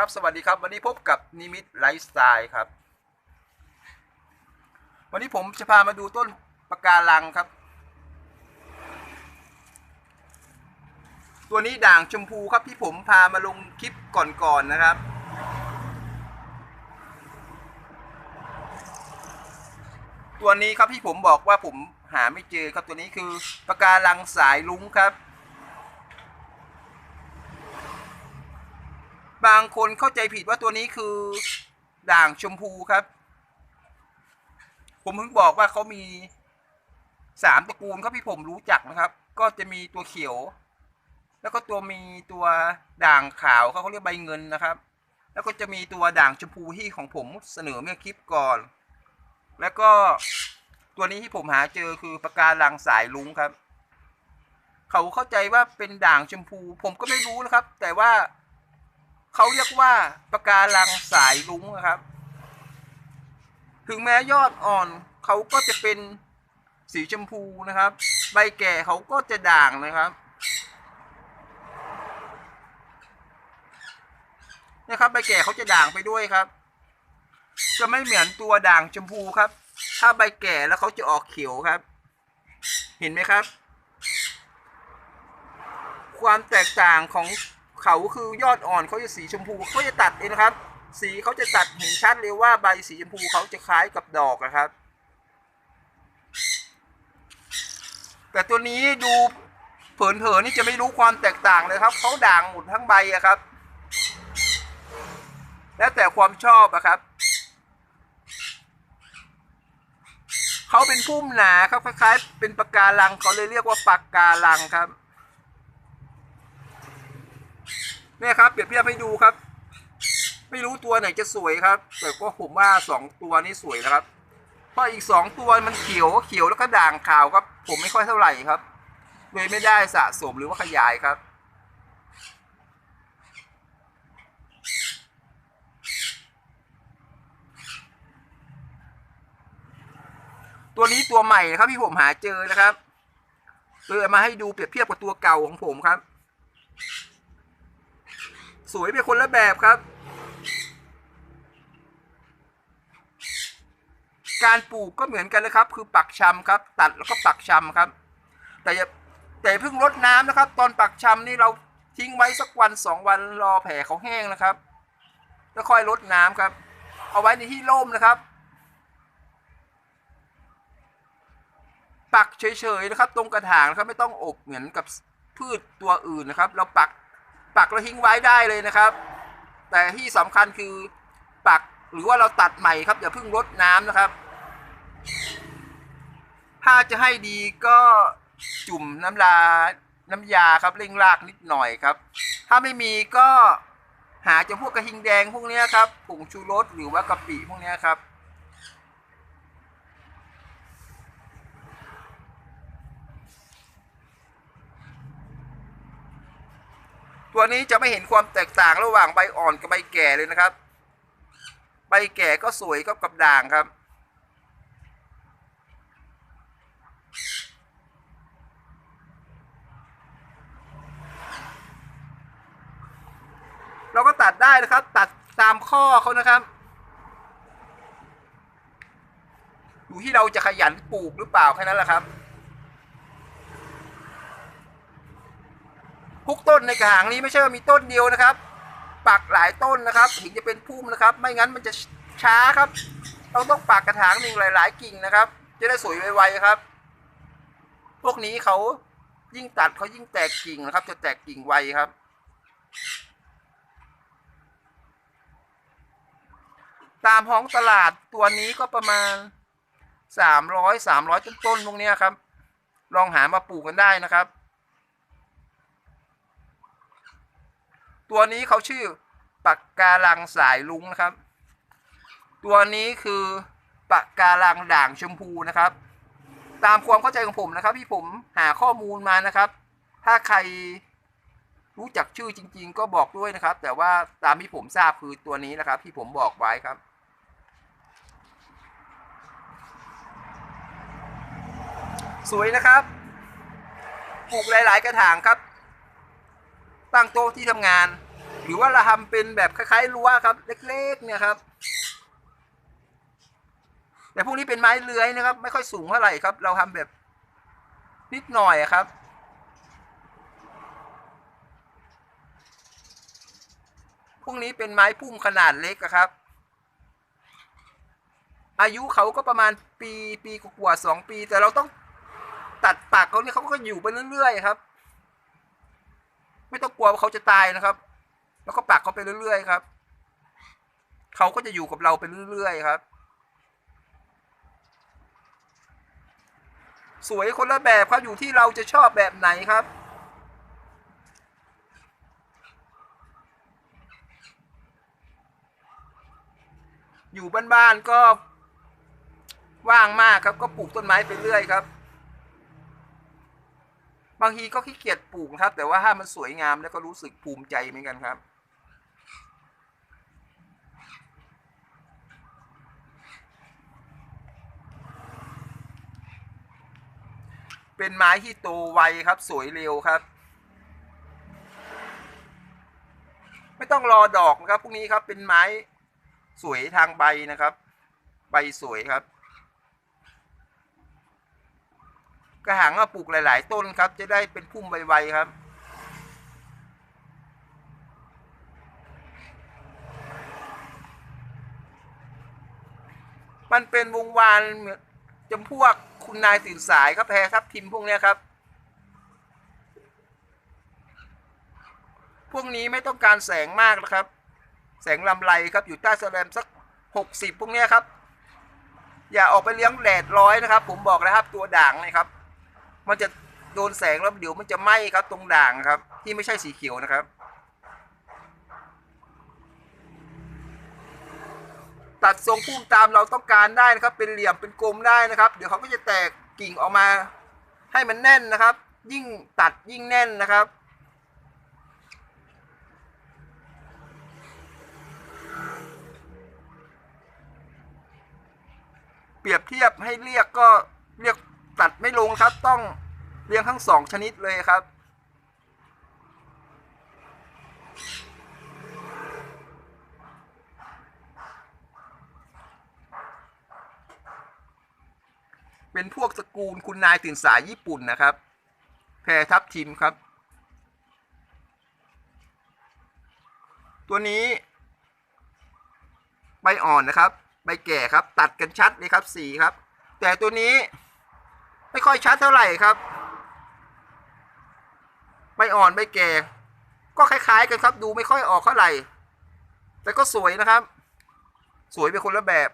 ครับสวัสดีครับวันนี้พบกับนิมิตไลฟ์สไตล์ครับ วันนี้ผมจะพามาดูต้นปะการังครับ ตัวนี้ด่างชมพูครับที่ผมพามาลงคลิปก่อนๆนะครับ ตัวนี้ครับที่ผมบอกว่าผมหาไม่เจอครับตัวนี้คือปะการังสายลุ้งครับ บางคนเข้าใจผิดว่าตัวนี้คือด่างชมพูครับ ผมเพิ่งบอกว่าเขามีสามตระกูลครับที่ผมรู้จักนะครับ ก็จะมีตัวเขียว แล้วก็ตัวมีตัวด่างขาวเขาเขาเรียกใบเงินนะครับ แล้วก็จะมีตัวด่างชมพูที่ของผมเสนอเมื่อคลิปก่อน แล้วก็ตัวนี้ที่ผมหาเจอคือปะการังสายลุงครับ เขาเข้าใจว่าเป็นด่างชมพู ผมก็ไม่รู้นะครับ แต่ว่า เขาเรียกว่าปะการังสายลุงนะครับ ถึงแม้ยอดอ่อนเขาก็จะเป็นสีชมพูนะครับ ใบแก่เขาก็จะด่างนะครับนะครับใบแก่เขาจะด่างไปด้วยครับ จะไม่เหมือนตัวด่างชมพูครับ ถ้าใบแก่แล้วเขาจะออกเขียวครับ เห็นไหมครับ ความแตกต่างของ เขาคือยอดอ่อนเขาจะสีชมพูเขาจะตัดเองนะครับ สีเขาจะตัดเห็นชัดเลยว่าใบสีชมพูเขาจะคล้ายกับดอกนะครับ แต่ตัวนี้ดูเผินๆนี่จะไม่รู้ความแตกต่างเลยครับเขาด่างหมดทั้งใบอะครับ แล้วแต่ความชอบอะครับเขาเป็นพุ่มหนาครับคล้ายๆเป็นปะกการังเขาเลยเรียกว่าปะการังครับ เนี่ยครับเปรียบเทียบให้ดูครับ ไม่รู้ตัวไหนจะสวยครับ แต่ก็ผมว่าสองตัวนี้สวยนะครับ เพราะอีกสองตัวมันเขียวเขียวแล้วก็ด่างขาวครับ ผมไม่ค่อยเท่าไหร่ครับเลยไม่ได้สะสมหรือว่าขยายครับตัวนี้ตัวใหม่นะครับที่ผมหาเจอนะครับเลยเอามาให้ดูเปรียบเทียบกับตัวเก่าของผมครับ สวยเป็นคนละแบบครับ การปลูกก็เหมือนกันนะครับ คือปักชำครับ ตัดแล้วก็ปักชำครับ แต่อย่าแต่เพิ่งรดน้ำนะครับ ตอนปักชำนี่เราทิ้งไว้สักวันสองวันรอแผลเขาแห้งนะครับ แล้วค่อยรดน้ำครับ เอาไว้ในที่ร่มนะครับ ปักเฉยๆนะครับ ตรงกระถางนะครับไม่ต้องอบเหมือนกับพืชตัวอื่นนะครับ เราปัก ปักแล้วทิ้งไว้ได้เลยนะครับ แต่ที่สำคัญคือปักหรือว่าเราตัดใหม่ครับอย่าเพิ่งรดน้ำนะครับ ถ้าจะให้ดีก็จุ่มน้ำลาน้ำยาครับเร่งรากนิดหน่อยครับ ถ้าไม่มีก็หาจากพวกกระทิงแดงพวกนี้ครับผงชูรสหรือว่ากะปิพวกนี้ครับ ตัวนี้จะไม่เห็นความแตกต่างระหว่างใบอ่อนกับใบแก่เลยนะครับ ใบแก่ก็สวยก็กับด่างครับ เราก็ตัดได้นะครับ ตัดตามข้อเขานะครับอยู่ที่เราจะขยันปลูกหรือเปล่าแค่นั้นแหละครับ ทุกต้นในกระถางนี้ไม่ใช่ว่ามีต้นเดียวนะครับ ปักหลายต้นนะครับถึงจะเป็นพุ่มนะครับ ไม่งั้นมันจะช้าครับเราต้องปักกระถางหนึ่งหลาย ๆ กิ่งนะครับ จะได้สวยไวๆครับ พวกนี้เขายิ่งตัดเขายิ่งแตกกิ่งนะครับ จะแตกกิ่งไวครับ ตามห้องตลาดตัวนี้ก็ประมาณสามร้อยสามร้อยต้นๆพวกนี้ครับ ลองหามาปลูกกันได้นะครับ ตัวนี้เขาชื่อปากการังสายลุงนะครับ ตัวนี้คือปากการังด่างชมพูนะครับ ตามความเข้าใจของผมนะครับที่ผมหาข้อมูลมานะครับ ถ้าใครรู้จักชื่อจริง ๆ ก็บอกด้วยนะครับ แต่ว่าตามที่ผมทราบคือตัวนี้นะครับ ที่ผมบอกไว้ครับสวยนะครับ ปลูกหลาย ๆ กระถางครับ ตั้งโต๊ะที่ทำงาน หรือว่าเราทำเป็นแบบคล้ายๆรั้วครับ เล็กๆ เนี่ยครับแต่พวกนี้เป็นไม้เลื้อยนะครับ ไม่ค่อยสูงเท่าไหร่ครับ เราทำแบบนิดหน่อยครับ พวกนี้เป็นไม้พุ่มขนาดเล็กครับ อายุเขาก็ประมาณปีปีกว่าสองปี แต่เราต้องตัดปากเขาเนี่ยเขาก็อยู่ไปเรื่อยๆครับ ไม่ต้องกลัวว่าเขาจะตายนะครับ แล้วก็ปักเขาไปเรื่อยๆครับ เขาก็จะอยู่กับเราไปเรื่อยๆครับ สวยคนละแบบครับอยู่ที่เราจะชอบแบบไหนครับอยู่บ้านๆก็ว่างมากครับ ก็ปลูกต้นไม้ไปเรื่อยครับ บางทีก็ขี้เกียจปลูกครับ แต่ว่าถ้ามันสวยงามแล้วก็รู้สึกภูมิใจเหมือนกันครับ เป็นไม้ที่โตไวครับ สวยเร็วครับ ไม่ต้องรอดอกนะครับพวกนี้ครับเป็นไม้สวยทางใบนะครับ ใบสวยครับ กระหังมาปลูกหลาย ๆ ต้นครับ จะได้เป็นพุ่มไวๆครับมันเป็นวงวานจำพวกคุณนายตื่นสายครับแพรครับทิมพวกเนี้ยครับ พวกนี้ไม่ต้องการแสงมากนะครับ แสงลำไรครับอยู่ใต้แสแลมสักหกสิบพวกเนี้ยครับ อย่าออกไปเลี้ยงแดดร้อยนะครับ ผมบอกแล้วครับตัวด่างนะครับ มันจะโดนแสงแล้วเดี๋ยวมันจะไหม้ครับ ตรงด่างครับ ที่ไม่ใช่สีเขียวนะครับ ตัดทรงพุ่มตามเราต้องการได้นะครับ เป็นเหลี่ยมเป็นกลมได้นะครับ เดี๋ยวเขาก็จะแตกกิ่งออกมา ให้มันแน่นนะครับ ยิ่งตัดยิ่งแน่นนะครับเปรียบเทียบให้เรียกก็เรียก ตัดไม่ลงครับต้องเรียงทั้งสองชนิดเลยครับ เป็นพวกสกูลคุณนายตื่นสายญี่ปุ่นนะครับ แพรทับทิมครับ ตัวนี้ใบอ่อนนะครับ ใบแก่ครับ ตัดกันชัดเลยครับสีครับ แต่ตัวนี้ ไม่ค่อยชัดเท่าไหร่ครับ ใบอ่อนใบแก่ ก็คล้ายๆกันครับ ดูไม่ค่อยออกเท่าไหร่ แต่ก็สวยนะครับ สวยเป็นคนละแบบ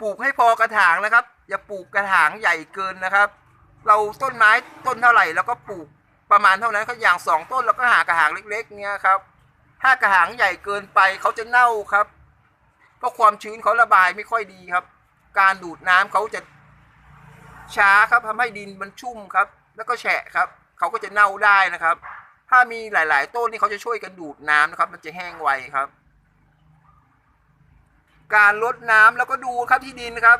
ปลูกให้พอกระถางนะครับ อย่าปลูกกระถางใหญ่เกินนะครับ เราต้นไม้ต้นเท่าไหร่เราก็ปลูกประมาณเท่านั้นครับอย่างสองต้นเราก็หากระถางเล็ก ๆ เนี้ยครับ ถ้ากระถางใหญ่เกินไปเขาจะเน่าครับ เพราะความชื้นเขาระบายไม่ค่อยดีครับ การดูดน้ำเขาจะช้าครับทำให้ดินมันชุ่มครับ แล้วก็แฉะครับ เขาก็จะเน่าได้นะครับ ถ้ามีหลาย ๆ ต้นนี่เขาจะช่วยกันดูดน้ำนะครับ มันจะแห้งไวครับ การลดน้ำแล้วก็ดูครับที่ดินนะครับ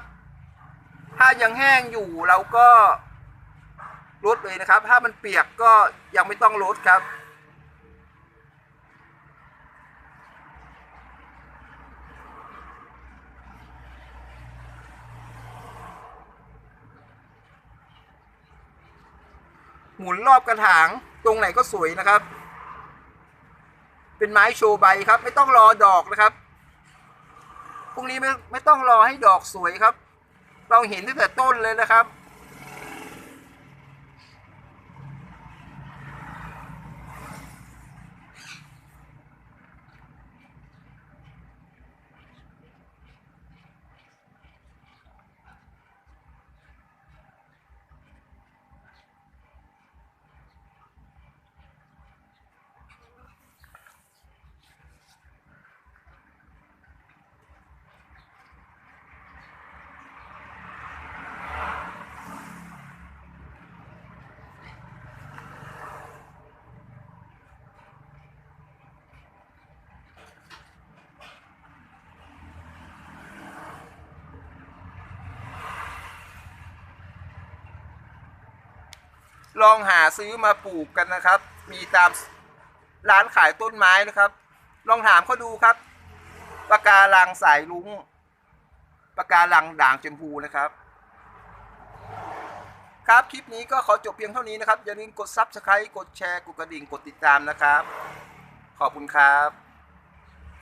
ถ้ายังแห้งอยู่เราก็ลดเลยนะครับ ถ้ามันเปียกก็ยังไม่ต้องลดครับ หมุนรอบกระถาง ตรงไหนก็สวยนะครับ เป็นไม้โชว์ใบครับ ไม่ต้องรอดอกนะครับพรุ่งนี้ไม่ไม่ต้องรอให้ดอกสวยครับ เราเห็นตั้งแต่ต้นเลยนะครับ ลองหาซื้อมาปลูกกันนะครับ มีตามร้านขายต้นไม้นะครับ ลองถามเขาดูครับปะการังสายลุงปะการังด่างชมพูนะครับ ครับคลิปนี้ก็ขอจบเพียงเท่านี้นะครับ อย่าลืมกด Subscribe กดแชร์ กดกระดิ่ง กดติดตามนะครับ ขอบคุณครับ